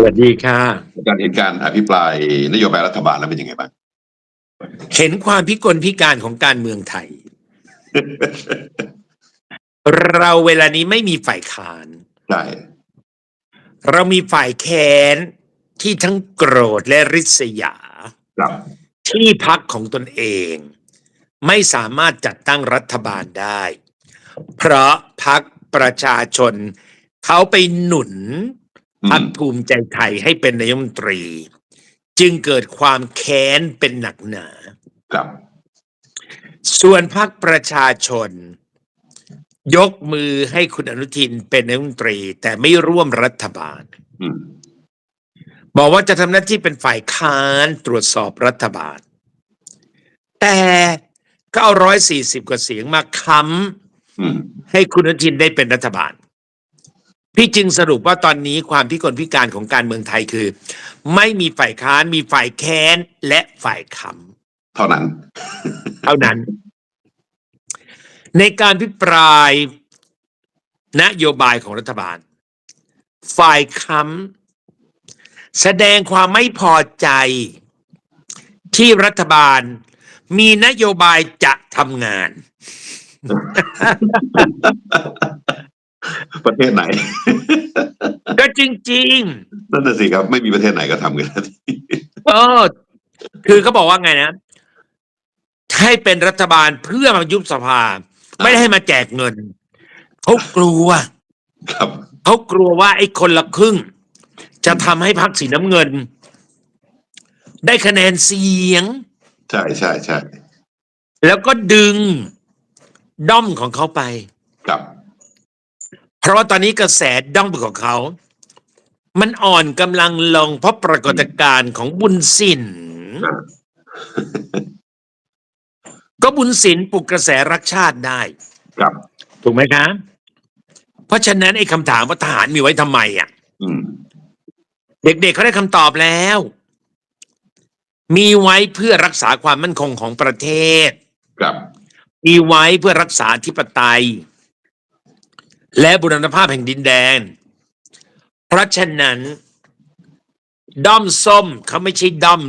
สวัสดีค่ะการเห็นการอภิปรายนโยบายรัฐบาลแล้วเป็นยังไงบ้างเห็นความพิกลพิการของการเมืองไทย เราเวลานี้ไม่มีฝ่ายค้านใช่เรามีฝ่ายแค้นที่ทั้งโกรธและริษยา ครับ ที่พักของตนเอง ไม่สามารถจัดตั้งรัฐบาลได้ เพราะพักประชาชน เขาไปหนุน อืพักมภูมิใจไทยให้เป็นนายกรัฐมนตรี จึงเกิดความแค้นเป็นหนักหนาครับ ส่วนพรรคประชาชน ยกมือให้คุณอนุทินเป็นนายกรัฐมนตรี แต่ไม่ร่วมรัฐบาลอืมบอกว่าจะทำหน้าที่เป็นฝ่ายค้านตรวจสอบรัฐบาล แต่ก็เอาร้อยสี่สิบกว่าเสียงมาค้อืมำให้คุณอนุทินได้เป็นรัฐบาล พี่จึงสรุปว่าตอนนี้ความพิกลพิการของการเมืองไทยคือ ไม่มีฝ่ายค้านมีฝ่ายแค้นและฝ่ายค้ำเท่านั้น เท่านั้น ในการพิปรายนโยบายของรัฐบาล ฝ่ายค้ำแสดงความไม่พอใจที่รัฐบาลมีนโยบายจะทำงาน ประเทศไหน ก็จริงนั่นน่ะสิครับ ไม่มีประเทศไหนก็ทำกันแล้วๆเออ คือเขาบอกว่าไงนะ ให้เป็นรัฐบาลเพื่อมายุบสภา ไม่ได้ให้มาแจกเงิน เขากลัว ครับ เขากลัวว่าไอ้คนละครึ่ง จะทำให้พรรคสีน้ำเงิน ได้คะแนนเสียง ใช่ใช่ใช่แล้วก็ดึงด้อมของเขาไป ครับเพ ราะว่าตอนนี้กระแสด้อมของเขา มันอ่อนกำลังลงเพราะปรากฏการณ์ของบุญสินอ่าก็บุญสินปลุกกระแสรักชาติได้ ครับ ถูกไหมครับเพราะฉะนั้นไอ้คำถามว่าทหารมีไว้ทำไมอะอืมเด็กๆเขาได้คำตอบแล้ว มีไว้เพื่อรักษาความมั่นคงของประเทศ ครับ มีไว้เพื่อรักษาธิปไตย และบุรณภาพแห่งดินแดน เพราะฉะนั้นด้อมส้มเขาไม่ใช่ด้อม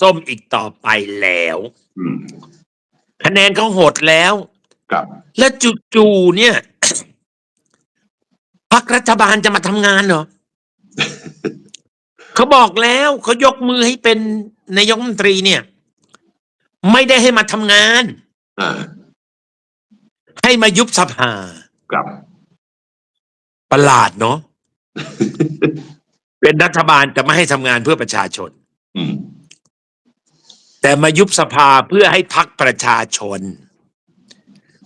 ส้มอีกต่อไปแล้วอืมคะแนนเขาหดแล้ว ครับแล้วจู่ๆเนี่ย พรรครัฐบาลจะมาทำงานเหรอ เขาบอกแล้วเขายกมือให้เป็นนายกรัฐมนตรีเนี่ย ไม่ได้ให้มาทำงาน อ่าให้มายุบสภา ครับ ประหลาดเนาะ เป็นรัฐบาลแต่ไม่ให้ทำงานเพื่อประชาชน อืม แต่มายุบสภาเพื่อให้พักประชาชน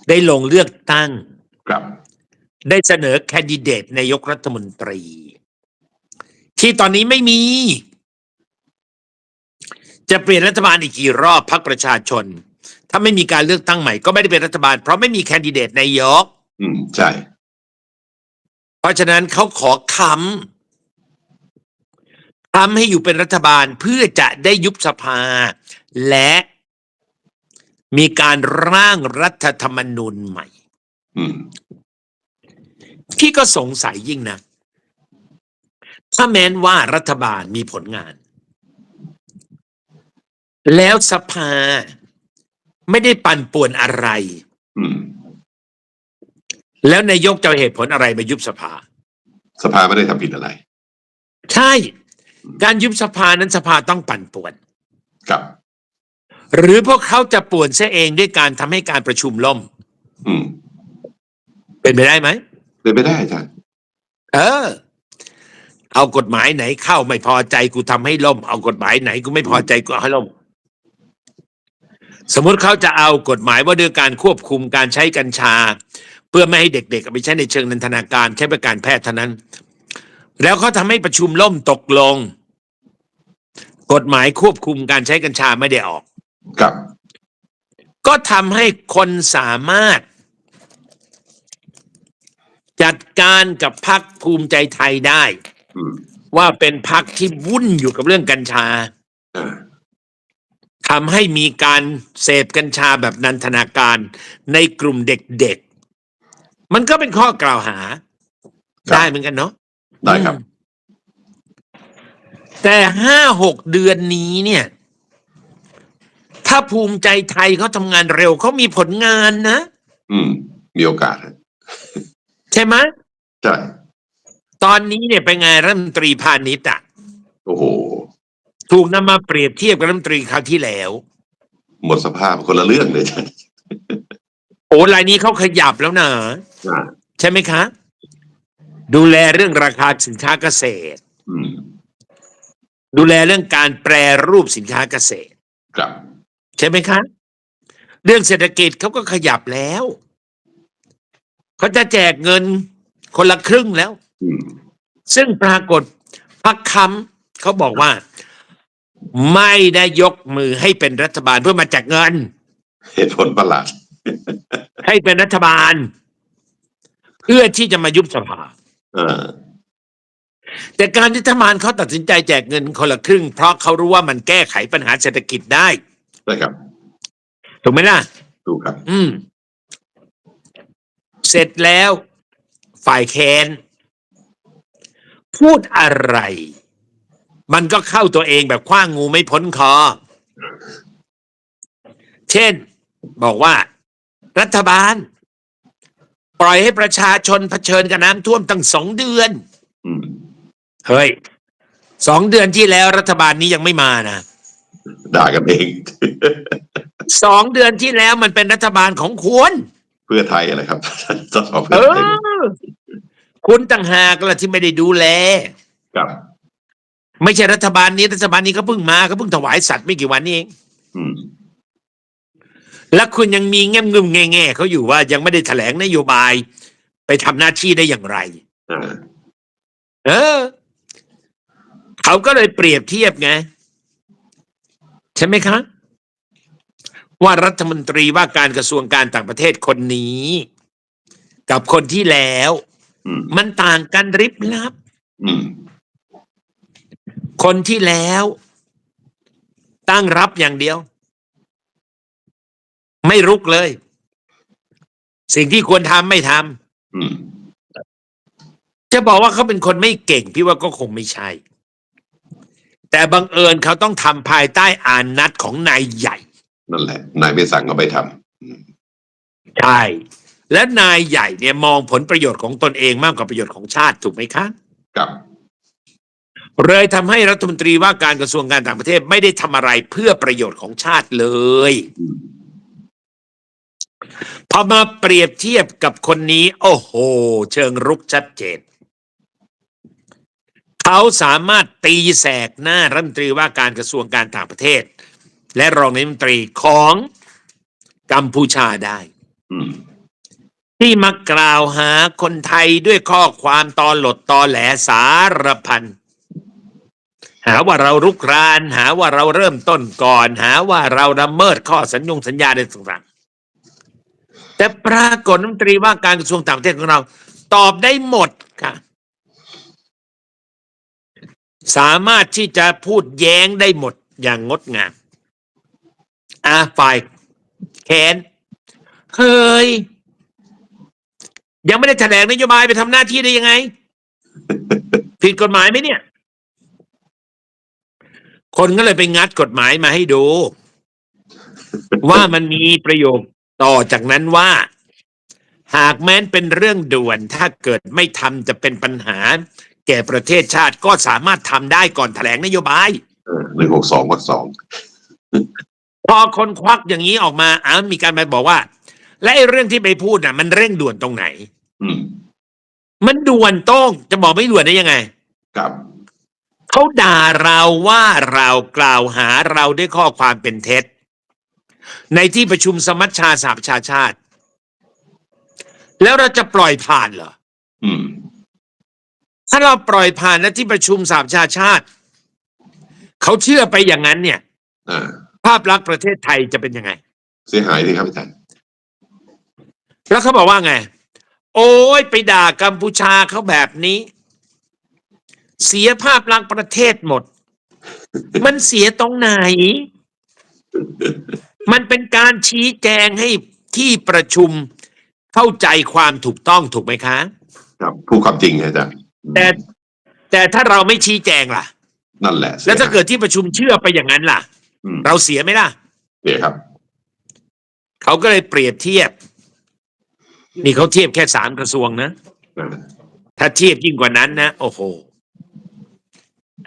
ได้ลงเลือกตั้ง ครับ ได้เสนอแคนดิเดตนายกรัฐมนตรี ที่ตอนนี้ไม่มี จะเปลี่ยนรัฐบาลอีกกี่รอบพักประชาชน ถ้าไม่มีการเลือกตั้งใหม่ก็ไม่ได้เป็นรัฐบาล เพราะไม่มีแคนดิเดตนายก อืม ใช่ เพราะฉะนั้นเขาขอค้ำค้ำให้อยู่เป็นรัฐบาลเพื่อจะได้ยุบสภา และมีการร่างรัฐธรรมนูญใหม่อืมพี่ก็สงสัยยิ่งนะ ถ้าแม้นว่ารัฐบาลมีผลงาน แล้วสภาไม่ได้ปั่นป่วนอะไรอืม แล้วนายกจะเอาเหตุผลอะไรมายุบสภา สภาไม่ได้ทำผิดอะไร ใช่ การยุบสภานั้นสภาต้องปั่นป่วน ครับ หรือพวกเขาจะป่วนเสียเองด้วยการทำให้การประชุมล่ม อืมเป็นไปได้ไหม เป็นไปได้อาจารย์เออ เอากฎหมายไหนเข้าไม่พอใจกูทำให้ล่ม เอากฎหมายไหนกูไม่พอใจกูเอาให้ล่ม สมมุติเขาจะเอากฎหมายว่าด้วยการควบคุมการใช้กัญชา เพื่อไม่ให้เด็กๆเอาไปใช้ในเชิงนันทนาการใช้เพื่อการแพทย์เท่านั้น แล้วเขาทำให้ประชุมล่มตกลง กฎหมายควบคุมการใช้กัญชาไม่ได้ออก ครับ ก็ทำให้คนสามารถ จัดการกับพรรคภูมิใจไทยได้ อืมว่าเป็นพรรคที่วุ่นอยู่กับเรื่องกัญชาอ่าทำให้มีการเสพกัญชาแบบนันทนาการในกลุ่มเด็กๆ มันก็เป็นข้อกล่าวหา ครับ ได้เหมือนกันเนาะได้ครับ อืมแต่ห้าหกเดือนนี้เนี่ย ถ้าภูมิใจไทยเขาทำงานเร็วเขามีผลงานนะ อืม มีโอกาสฮะใช่ไหมใช่ตอนนี้เนี่ยเป็นไงรัฐมนตรีพาณิชย์อะโอ้โห ถูกนำมาเปรียบเทียบกับรัฐมนตรีคราวที่แล้ว หมดสภาพคนละเรื่องเลยท่าน โอ้รายนี้เขาขยับแล้วนะอ่าใช่ไหมคะ ดูแลเรื่องราคาสินค้าเกษตรอืมดูแลเรื่องการแปรรูปสินค้าเกษตร ครับ ใช่ไหมคะ เรื่องเศรษฐกิจเขาก็ขยับแล้วเขาจะแจกเงินคนละครึ่งแล้วอืมซึ่งปรากฏพักคำเขาบอกว่า ไม่ได้ยกมือให้เป็นรัฐบาลเพื่อมาแจกเงิน เหตุผลประหลาด ให้เป็นรัฐบาล เพื่อที่จะมายุบสภาอ่าแต่การที่รัฐบาลเขาตัดสินใจแจกเงินคนละครึ่ง เพราะเขารู้ว่ามันแก้ไขปัญหาเศรษฐกิจได้ ใช่ครับถูกไหมล่ะ ถูกครับ อืม เสร็จแล้ว ฝ่ายแคนพูดอะไร มันก็เข้าตัวเองแบบคว้างงูไม่พ้นคอ เช่น บอกว่า รัฐบาล ปล่อยให้ประชาชนเผชิญกับน้ำท่วมตั้งสองเดือนอืมเฮ้ยสองเดือนที่แล้วรัฐบาลนี้ยังไม่มานะด่ากันเอง สองเดือนที่แล้วมันเป็นรัฐบาลของคุณเพื่อไทยอะไรครับสสเพื่เออไทยอคุณต่างหากละที่ไม่ได้ดูแลครับ ไม่ใช่รัฐบาลนี้รัฐบาลนี้ก็เพิ่งมาก็เพิ่งถวายสัตว์ไม่กี่วันนี้เองอืม แล้วคุณยังมีแง่มงึมแง่แง่ๆเขาอยู่ว่ายังไม่ได้แถลงนโยบายไปทำหน้าที่ได้อย่างไรอ่าเออ เขาก็เลยเปรียบเทียบไง ใช่ไหมคะ ว่ารัฐมนตรีว่าการกระทรวงการต่างประเทศคนนี้ กับคนที่แล้วอืมมันต่างกันริบลับอืมคนที่แล้ว ตั้งรับอย่างเดียว ไม่รุกเลย สิ่งที่ควรทำไม่ทำอืมจะบอกว่าเขาเป็นคนไม่เก่ง พี่ว่าก็คงไม่ใช่ แต่บังเอิญเขาต้องทำภายใต้อานัตของนายใหญ่ นั่นแหละ นายไม่สั่งก็ไปทำอืมใช่และนายใหญ่เนี่ยมองผลประโยชน์ของตนเองมากกว่าประโยชน์ของชาติถูกไหมคะครับเลยทำให้รัฐมนตรีว่าการกระทรวงการต่างประเทศไม่ได้ทำอะไรเพื่อประโยชน์ของชาติเลยอืม พอมาเปรียบเทียบกับคนนี้ โอ้โห เชิงรุกชัดเจน เขาสามารถตีแสกหน้ารัฐมนตรีว่าการกระทรวงการต่างประเทศ และรองนายรัฐมนตรีของกัมพูชาได้ที่มากล่าวหาคนไทยด้วยข้อความตอหลดตอแหลสารพัน หาว่าเรารุกราน หาว่าเราเริ่มต้นก่อน หาว่าเราละเมิดข้อสัญญงสัญญาใดต่าง แต่ปรากฏรัฐมนตรีว่าการกระทรวงต่างประเทศของเรา ตอบได้หมดค่ะ สามารถที่จะพูดแย้งได้หมดอย่างงดงามอ่าฝ่ายแคนเคยยังไม่ได้แถลงนโยบายไปทำหน้าที่ได้ยังไง ผิดกฎหมายไหมเนี่ย คนก็เลยไปงัดกฎหมายมาให้ดู ว่ามันมีประโยค ต่อจากนั้นว่า หากแม้นเป็นเรื่องด่วน ถ้าเกิดไม่ทำจะเป็นปัญหา แก่ประเทศชาติก็สามารถทำได้ก่อนแถลงนโยบายหนึ่งหกสองวักสองพอคนควักอย่างนี้ออกมาอ้าวมีการไปบอกว่า และไอ้เรื่องที่ไปพูดน่ะ มันเร่งด่วนตรงไหนอืมมันด่วนโต้งจะบอกไม่ด่วนได้ยังไง ครับเขาด่าเราว่าเรากล่าวหาเราด้วยข้อความเป็นเท็จ ในที่ประชุมสมัชชาสหประชาชาติ แล้วเราจะปล่อยผ่านเหรออืมถ้าเราปล่อยผ่านและที่ประชุมสหประชาชาติ เขาเชื่อไปอย่างนั้น เนี่ยอ่าภาพลักษณ์ประเทศไทยจะเป็นยังไง เสียหายดีครับอาจารย์แล้วเขาบอกว่าไง โอ้ยไปด่ากัมพูชาเขาแบบนี้ เสียภาพลักษณ์ประเทศหมด มันเสียตรงไหน มันเป็นการชี้แจงให้ที่ประชุมเข้าใจความถูกต้องถูกไหมคะ ครับพูดความจริงอาจารย์แต่แต่ถ้าเราไม่ชี้แจงล่ะ นั่นแหละแล้วถ้าเกิดที่ประชุมเชื่อไปอย่างนั้นล่ะอืมเราเสียไหมล่ะเดี๋ยวครับ เขาก็เลยเปรียบเทียบ นี่เขาเทียบแค่สามกระทรวงนะอ่าถ้าเทียบยิ่งกว่านั้นนะโอ้โห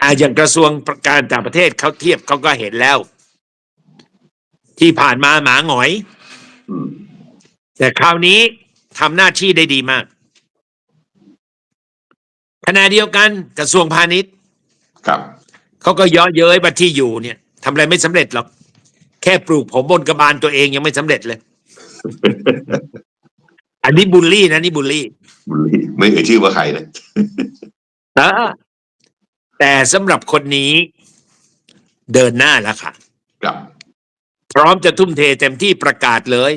อ่าอย่างกระทรวงการต่างประเทศเขาเทียบเขาก็เห็นแล้ว ที่ผ่านมาหมาหงอยอืมแต่คราวนี้ทำหน้าที่ได้ดีมากขณะเดียวกันกระทรวงพาณิชย์ ครับเขาก็เย่อเย้ยว่าที่อยู่เนี่ยทำอะไรไม่สำเร็จหรอก แค่ปลูกผมบนกระบาลตัวเองยังไม่สำเร็จเลย อันนี้บูลลี่นะนี่บูลลี่บุรีไม่เอ่ยชื่อว่าใครนะเออแต่สำหรับคนนี้เดินหน้าแล้วค่ะ ครับ พร้อมจะทุ่มเทเต็มที่ประกาศเลย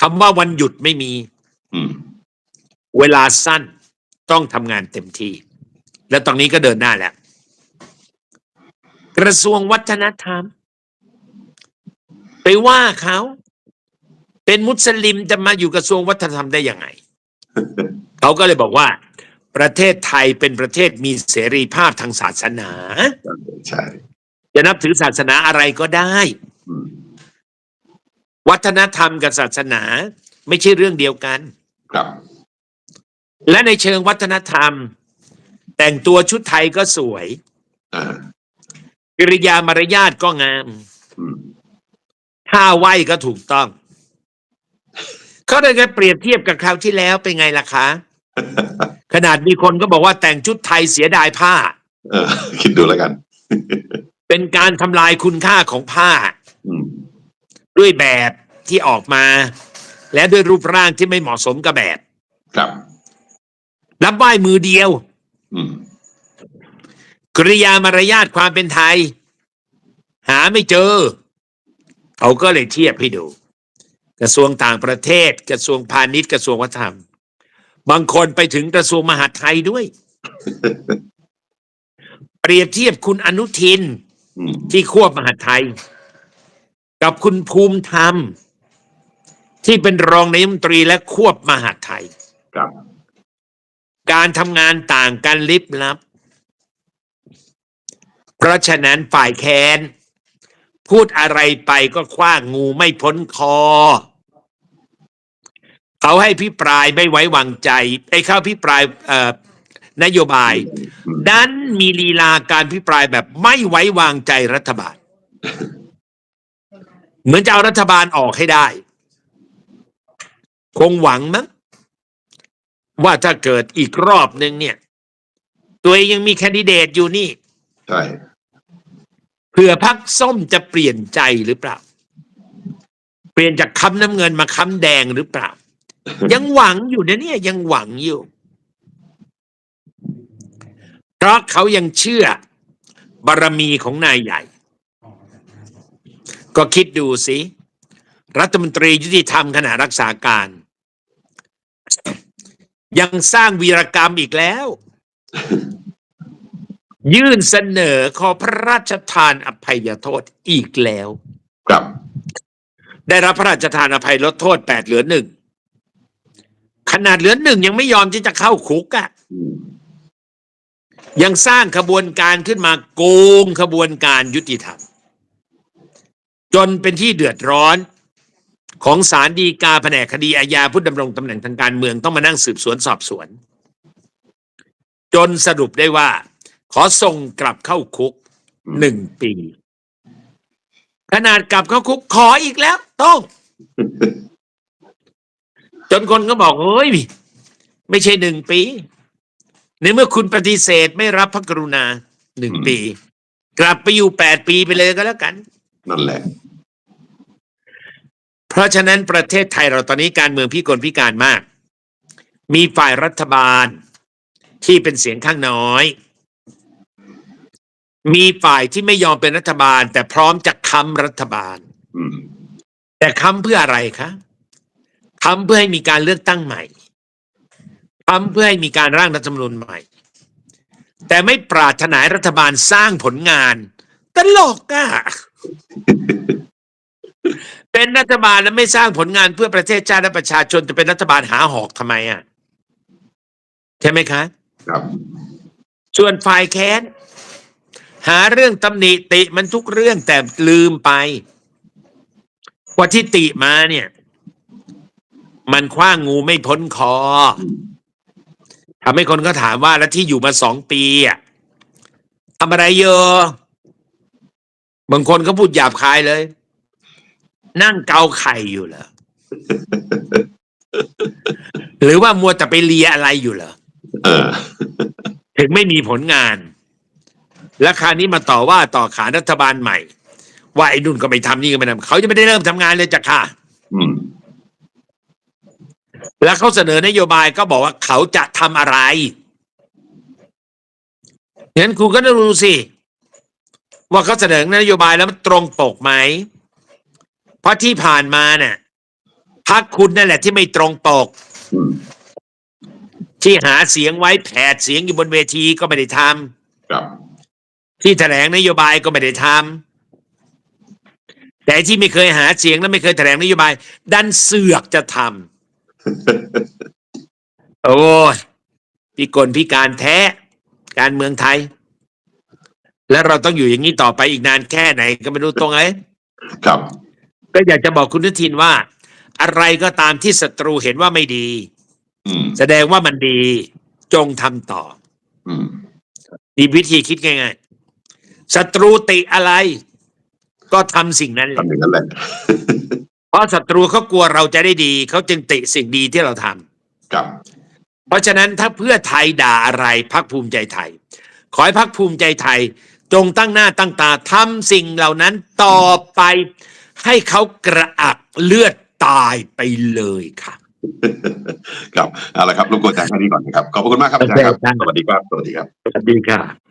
คำว่าวันหยุดไม่มีอืมเวลาสั้นต้องทำงานเต็มที่ แล้วตอนนี้ก็เดินหน้าแล้ว กระทรวงวัฒนธรรม ไปว่าเขา เป็นมุสลิมจะมาอยู่กระทรวงวัฒนธรรมได้ยังไง เขาก็เลยบอกว่า ประเทศไทยเป็นประเทศมีเสรีภาพทางศาสนาใช่ จะนับถือศาสนาอะไรก็ได้อืมวัฒนธรรมกับศาสนาไม่ใช่เรื่องเดียวกัน ครับ และในเชิงวัฒนธรรม แต่งตัวชุดไทยก็สวยอ่ากิริยามารยาทก็งามอืมท่าไหวก็ถูกต้อง เขาเลยจะเปรียบเทียบกับคราวที่แล้วเป็นไงล่ะคะ ขนาดมีคนก็บอกว่าแต่งชุดไทยเสียดายผ้าเออคิดดูแล้วกัน เป็นการทำลายคุณค่าของผ้า อืมด้วยแบบที่ออกมา และด้วยรูปร่างที่ไม่เหมาะสมกับแบบ ครับ รับไหว้มือเดียว อืมกริยามารยาทความเป็นไทย หาไม่เจอ เขาก็เลยเทียบให้ดู กระทรวงต่างประเทศ กระทรวงพาณิชย์กระทรวงวัฒนธรรม บางคนไปถึงกระทรวงมหาดไทยด้วย เปรียบเทียบคุณอนุทินอืม ที่ควบมหาดไทย กับคุณภูมิธรรม ที่เป็นรองนายกรัฐมนตรีและควบมหาดไทยครับ การทำงานต่างกันลิบลับ เพราะฉะนั้นฝ่ายแค้น พูดอะไรไปก็คว้างงูไม่พ้นคอ เขาให้พิปรายไม่ไว้วางใจไอ้เข้าพิปรายเอ่อ นโยบายอืมดันมีลีลาการพิปรายแบบไม่ไว้วางใจรัฐบาล เหมือนจะเอารัฐบาลออกให้ได้ คงหวังมั้งว่าถ้าเกิดอีกรอบหนึ่งเนี่ย ตัวเองยังมีแคนดิเดตอยู่นี่ ใช่เผื่อพักส้มจะเปลี่ยนใจหรือเปล่า เปลี่ยนจากคำน้ำเงินมาคำแดงหรือเปล่า ยังหวังอยู่นะเนี่ยยังหวังอยู่ เพราะเขายังเชื่อบารมีของนายใหญ่ ก็คิดดูสิรัฐมนตรียุติธรรมขณะรักษาการ ยังสร้างวีรกรรมอีกแล้ว ยื่นเสนอขอพระราชทานอภัยโทษอีกแล้ว ครับ ได้รับพระราชทานอภัยลดโทษแปดเหลือหนึ่งขนาดเหลือหนึ่งยังไม่ยอมที่จะเข้าคุกอะ่ะอืม ยังสร้างขบวนการขึ้นมาโกงขบวนการยุติธรรม จนเป็นที่เดือดร้อนของศาลฎีกาแผนกคดีอาญาผู้ดำรงตำแหน่งทางการเมืองต้องมานั่งสืบสวนสอบสวน จนสรุปได้ว่า ขอส่งกลับเข้าคุกหนึ่งปี ขนาดกลับเข้าคุกขออีกแล้วต้องจนคนก็บอกเฮ้ย ไม่ใช่หนึ่งปี ในเมื่อคุณปฏิเสธไม่รับพระกรุณาหนึ่งอืมปี กลับไปอยู่แปดปีไปเลยก็แล้วกัน นั่นแหละ เพราะฉะนั้นประเทศไทยเราตอนนี้การเมืองพิกลพิการมาก มีฝ่ายรัฐบาลที่เป็นเสียงข้างน้อย มีฝ่ายที่ไม่ยอมเป็นรัฐบาล แต่พร้อมจะค้ำรัฐบาลอืมแต่ค้ำเพื่ออะไรคะค้ำเพื่อให้มีการเลือกตั้งใหม่ ค้ำเพื่อให้มีการร่างรัฐธรรมนูญใหม่ แต่ไม่ปรารถนาให้รัฐบาลสร้างผลงาน ตลกอะเป็นรัฐบาลแล้วไม่สร้างผลงานเพื่อประเทศชาติและประชาชนจะเป็นรัฐบาลหาหอกทำไมอะใช่ไหมคะ ครับส่วนฝ่ายแค้น หาเรื่องตำหนิติมันทุกเรื่องแต่ลืมไปว่าที่ติมาเนี่ย มันคว้างงูไม่พ้นคอ ทำให้คนก็ถามว่าแล้วที่อยู่มาสองปีอะทำอะไรเยอะบางคนก็พูดหยาบคายเลย นั่งเกาไข่อยู่เหรอหรือว่ามัวแต่ไปเลียอะไรอยู่เหรอเออถึงไม่มีผลงาน และคราวนี้มาต่อว่าต่อขานรัฐบาลใหม่ ว่าไอ้นุ่นก็ไม่ทำนี่ก็ไม่ทำเขาจะไม่ได้เริ่มทำงานเลยจ้ะค่ะอืม แล้วเขาเสนอนโยบายก็บอกว่าเขาจะทำอะไรงั้นคุณก็ต้องดูสิว่าเขาเสนอนโยบายแล้วมันตรงปกไหม เพราะที่ผ่านมาเนี่ยพักคุณนั่นแหละที่ไม่ตรงปกอืมที่หาเสียงไว้แผดเสียงอยู่บนเวทีก็ไม่ได้ทำครับที่แถลงนโยบายก็ไม่ได้ทำแต่ที่ไม่เคยหาเสียงและไม่เคยแถลงนโยบาย ดันเสือกจะทำ โอ้ยพิกลพิการแท้ การเมืองไทย แล้วเราต้องอยู่อย่างนี้ต่อไปอีกนานแค่ไหน ก็ไม่รู้ตรงไหนครับ ก็อยากจะบอกคุณนุทินว่า อะไรก็ตามที่ศัตรูเห็นว่าไม่ดีอืมแสดงว่ามันดี จงทำต่ออืมมีวิธีคิดง่ายๆศัตรูติอะไร ก็ทำสิ่งนั้นแหละทำอย่างนั้นแหละ เพราะศัตรูเขากลัวเราจะได้ดี เขาจึงติสิ่งดีที่เราทำครับ เพราะฉะนั้นถ้าเพื่อไทยด่าอะไรพักภูมิใจไทย ขอให้พักภูมิใจไทย จงตั้งหน้าตั้งตาทำสิ่งเหล่านั้นต่อไปให้เขากระอักเลือดตายไปเลยค่ะ ครับเอาละครับรบกวนอาจารย์แค่นี้ก่อนนะครับ ขอบพระคุณมากครับอาจารย์ครับโอเคครับสวัสดีครับ สวัสดีครับ สวัสดีค่ะ